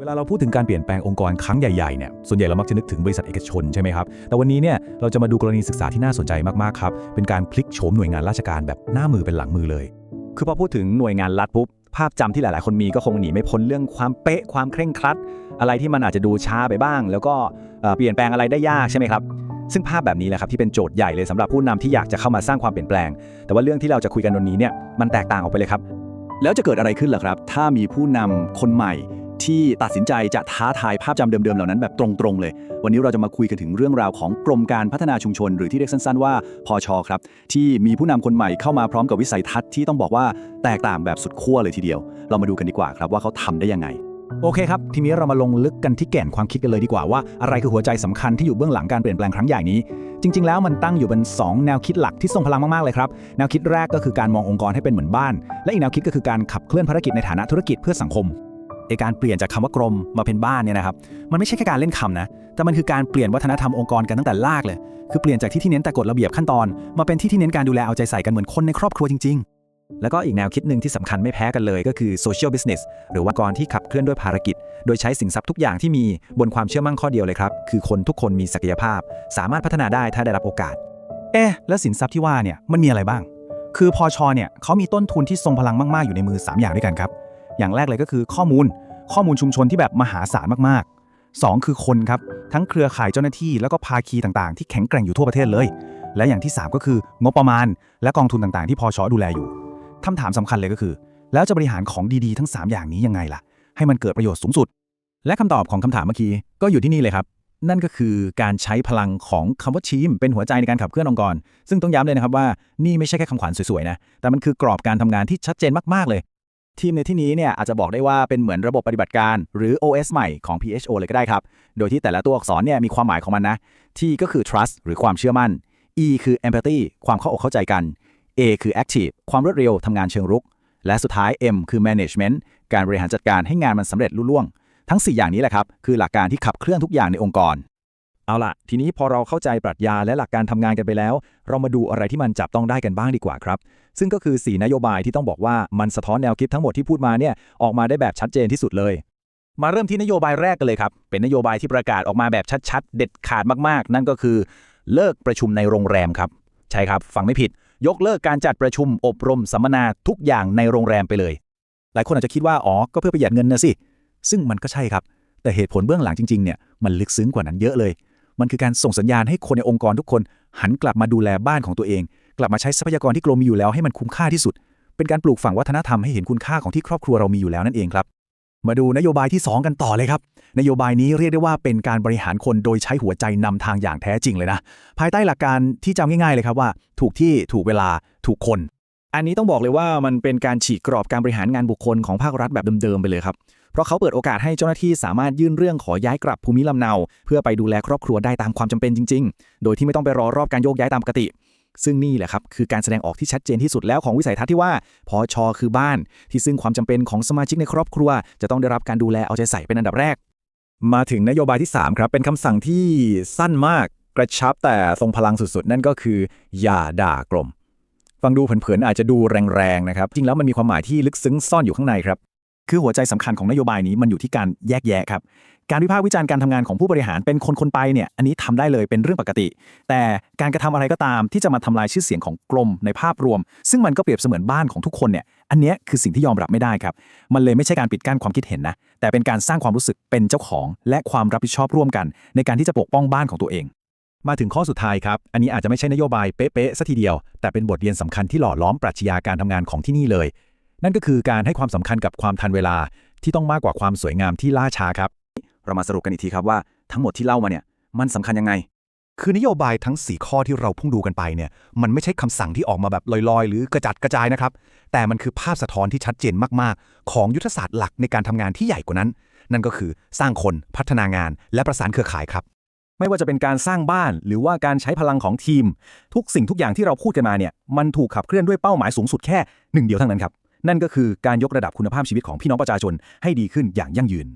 เวลาเราพูดถึงการเปลี่ยนแปลงองค์กรครั้งใหญ่ๆเนี่ยส่วนใหญ่เรามักจะนึกถึงบริษัทเอกชนใช่ไหมครับ แต่วันนี้เนี่ยเราจะมาดูกรณีศึกษาที่น่าสนใจมากๆครับ เป็นการพลิกโฉมหน่วยงานราชการแบบหน้ามือเป็นหลังมือเลย คือพอพูดถึงหน่วยงานรัฐปุ๊บภาพจำที่หลายๆ คนมีก็คงหนีไม่พ้นเรื่องความเป๊ะความเคร่งครัด อะไรที่มันอาจจะดูช้าไปบ้าง แล้วก็เปลี่ยนแปลงอะไรได้ยากใช่ไหมครับซึ่งภาพแบบนี้แหละครับที่เป็นโจทย์ใหญ่เลยสำหรับผู้นำที่อยากจะเข้ามาสร้างความเปลี่ยนแปลง แต่ว่าเรื่องที่เราจะคุยกันวันนี้เนี่ยมันแตกต่างออกไปเลยครับแล้วจะเกิดอะไรขึ้นล่ะครับ ถ้ามีผู้นำคนใหม่ ที่ตัดสินใจจะท้าทายภาพจำเดิมๆเหล่านั้นแบบตรงๆเลย วันนี้เราจะมาคุยกันถึงเรื่องราวของกรมการพัฒนาชุมชน หรือที่เรียกสั้นๆว่าพอชครับที่มีผู้นำคนใหม่เข้ามาพร้อมกับวิสัยทัศน์ที่ต้องบอกว่าแตกต่างแบบสุดขั้วเลยทีเดียว เรามาดูกันดีกว่าครับว่าเขาทำได้ยังไงโอเคครับ ทีนี้เรามาลงลึกกันที่แก่นความคิดกันเลยดีกว่าว่าอะไรคือหัวใจสำคัญที่อยู่เบื้องหลังการเปลี่ยนแปลงครั้งใหญ่นี้ จริง ๆ แล้วมันตั้งอยู่บนสองแนวคิดหลักที่ทรงพลังมาก ๆ เลยครับ แนวคิดแรกก็คือการมององค์กรให้เป็นเหมือนบ้าน และอีกแนวคิดก็คือการขับเคลื่อนภารกิจในฐานะธุรกิจเพื่อสังคม ไอการเปลี่ยนจากคำว่ากรมมาเป็นบ้านเนี่ยนะครับ มันไม่ใช่แค่การเล่นคำนะ แต่มันคือการเปลี่ยนวัฒนธรรมองค์กรกันตั้งแต่ลากเลย คือเปลี่ยนจากที่ที่เน้นแต่กฎระเบียบขั้นตอน มาเป็นที่ที่เน้นการดูแลเอาใจใส่กันเหมือนคนในครอบครัวจริง ๆ แล้วก็อีกแนวคิดหนึ่งที่สำคัญไม่แพ้กันเลยก็คือ social business หรือว่าองค์กรที่ขับเคลื่อนด้วยภารกิจ โดยใช้สินทรัพย์ทุกอย่างที่มีบนความเชื่อมั่นข้อเดียวเลยครับ คือคนทุกคนมีศักยภาพ สามารถพัฒนาได้ถ้าได้รับโอกาส เอ๊แล้วสินทรัพย์ที่ว่าเนี่ยมันมีอะไรบ้าง คือพอชอเนี่ยเขามีต้นทุนที่ทรงพลังมากๆอยู่ในมือ 3 อย่างด้วยกันครับ อย่างแรกเลยก็คือข้อมูล ข้อมูลชุมชนที่แบบมหาศาลมากๆ 2 คือคนครับ ทั้งเครือข่ายเจ้าหน้าที่แล้วก็ภาคีต่างๆ ที่แข็งแกร่งอยู่ทั่วประเทศเลย และอย่างที่ 3 ก็คืองบประมาณ และกองทุนต่างๆ ที่พอชอดูแลอยู่คำถามสำคัญเลยก็คือ แล้วจะบริหารของดีๆ ทั้ง 3 อย่างนี้ยังไงล่ะ ให้มันเกิดประโยชน์สูงสุด และคำตอบของคำถามเมื่อกี้ก็อยู่ที่นี่เลยครับนั่นก็คือการใช้พลังของคำว่าทีม เป็นหัวใจในการขับเคลื่อนองค์กร ซึ่งต้องย้ำเลยนะครับว่านี่ไม่ใช่แค่คำขวัญสวยๆนะ แต่มันคือกรอบการทำงานที่ชัดเจนมากๆเลย ทีมในที่นี้เนี่ยอาจจะบอกได้ว่าเป็นเหมือนระบบปฏิบัติการ หรือ OS ใหม่ของ PHO เลยก็ได้ครับ โดยที่แต่ละตัวอักษรเนี่ยมีความหมายของมันนะ T ก็คือ trust หรือความเชื่อมั่น E คือ empathy ความเข้าอกเข้าใจกัน A คือ active ความรวดเร็วทำงานเชิงรุก และสุดท้าย M คือ management การบริหารจัดการให้งานมันสำเร็จลุล่วง ทั้ง 4 อย่างนี้แหละครับ คือหลักการที่ขับเคลื่อนทุกอย่างในองค์กร เอาล่ะ ทีนี้พอเราเข้าใจปรัชญาและหลักการทำงานกันไปแล้ว เรามาดูอะไรที่มันจับต้องได้กันบ้างดีกว่าครับ ซึ่งก็คือ 4 นโยบายที่ต้องบอกว่ามันสะท้อนแนวคิดทั้งหมดที่พูดมาเนี่ยออกมาได้แบบชัดเจนที่สุดเลย มาเริ่มที่นโยบายแรกกันเลยครับ เป็นนโยบายที่ประกาศออกมาแบบชัดๆ เด็ดขาดมากๆ นั่นก็คือ เลิกประชุมในโรงแรมครับ ใช่ครับฟังไม่ผิด ยกเลิกการจัดประชุมอบรมสัมมนาทุกอย่างในโรงแรมไปเลย หลายคนอาจจะคิดว่าอ๋อก็เพื่อประหยัดเงินนะสิซึ่งมันก็ใช่ครับ แต่เหตุผลเบื้องหลังจริงๆเนี่ยมันลึกซึ้งกว่านั้นเยอะเลย มันคือการส่งสัญญาณให้คนในองค์กรทุกคน หันกลับมาดูแลบ้านของตัวเอง กลับมาใช้ทรัพยากรที่กรมมีอยู่แล้วให้มันคุ้มค่าที่สุด เป็นการปลูกฝังวัฒนธรรมให้เห็นคุณค่าของที่ครอบครัวเรามีอยู่แล้วนั่นเองครับ มาดูนโยบายที่ 2 กันต่อเลยครับ นโยบายนี้เรียกได้ว่าเป็นการบริหารคนโดยใช้หัวใจนำทางอย่างแท้จริงเลยนะ ภายใต้หลักการที่จำง่ายๆเลยครับว่า ถูกที่ถูกเวลาถูกคน อันนี้ต้องบอกเลยว่ามันเป็นการฉีกกรอบการบริหารงานบุคคลของภาครัฐแบบเดิมๆไปเลยครับ เพราะเขาเปิดโอกาสให้เจ้าหน้าที่สามารถยื่นเรื่องขอย้ายกลับภูมิลำเนา เพื่อไปดูแลครอบครัวได้ตามความจำเป็นจริง ๆ โดยที่ไม่ต้องไปรอรอบการโยกย้ายตามปกติ ซึ่งนี่แหละครับคือการแสดงออกที่ชัดเจนที่สุดแล้วของวิสัยทัศน์ที่ว่าพอชอคือบ้าน ที่ซึ่งความจำเป็นของสมาชิกในครอบครัว จะต้องได้รับการดูแลเอาใจใส่เป็นอันดับแรก มาถึงนโยบายที่ 3 ครับเป็นคำสั่งที่สั้นมากกระชับแต่ทรงพลังสุดๆ นั่นก็คือ อย่าด่ากลม ฟังดูเผินๆอาจจะดูแรงๆนะครับจริงแล้วมันมีความหมายที่ลึกซึ้งซ่อนอยู่ข้างในครับ คือหัวใจสำคัญของนโยบายนี้มันอยู่ที่การแยกแยะครับ การวิพากษ์วิจารณ์การทำงานของผู้บริหารเป็นคนคนๆไปเนี่ยอันนี้ทำได้เลยเป็นเรื่องปกติ แต่การกระทำอะไรก็ตามที่จะมาทำลายชื่อเสียงของกรมในภาพรวม ซึ่งมันก็เปรียบเสมือนบ้านของทุกคนเนี่ยอันนี้คือสิ่งที่ยอมรับไม่ได้ครับ มันเลยไม่ใช่การปิดกั้นความคิดเห็นนะแต่เป็นการสร้างความรู้สึกเป็นเจ้าของ และความรับผิดชอบร่วมกัน ในการที่จะปกป้องบ้านของตัวเอง มาถึงข้อสุดท้ายครับ อันนี้อาจจะไม่ใช่นโยบายเป๊ะๆซะทีเดียว แต่เป็นบทเรียนสำคัญที่หล่อล้อมปรัชญาการทำงานของที่นี่เลย นั่นก็คือการให้ความสำคัญกับความทันเวลาที่ต้องมากกว่าความสวยงามที่ล่าช้าครับ เรามาสรุปกันอีกทีครับว่าทั้งหมดที่เล่ามาเนี่ยมันสำคัญยังไง คือนโยบายทั้ง 4 ข้อที่เราเพิ่งดูกันไปเนี่ยมันไม่ใช่คำสั่งที่ออกมาแบบลอยๆ หรือกระจัดกระจายนะครับ แต่มันคือภาพสะท้อนที่ชัดเจนมากๆ ของยุทธศาสตร์หลักในการทำงานที่ใหญ่กว่านั้น นั่นก็คือสร้างคนพัฒนางานและประสานเครือข่ายครับ ไม่ว่าจะเป็นการสร้างบ้าน หรือว่าการใช้พลังของทีม ทุกสิ่งทุกอย่างที่เราพูดกันมาเนี่ยมันถูกขับเคลื่อนด้วยเป้าหมายสูงสุดแค่หนึ่งเดียวเท่านั้นครับนั่นก็คือการยกระดับคุณภาพชีวิตของพี่น้องประชาชนให้ดีขึ้นอย่างยั่งยืน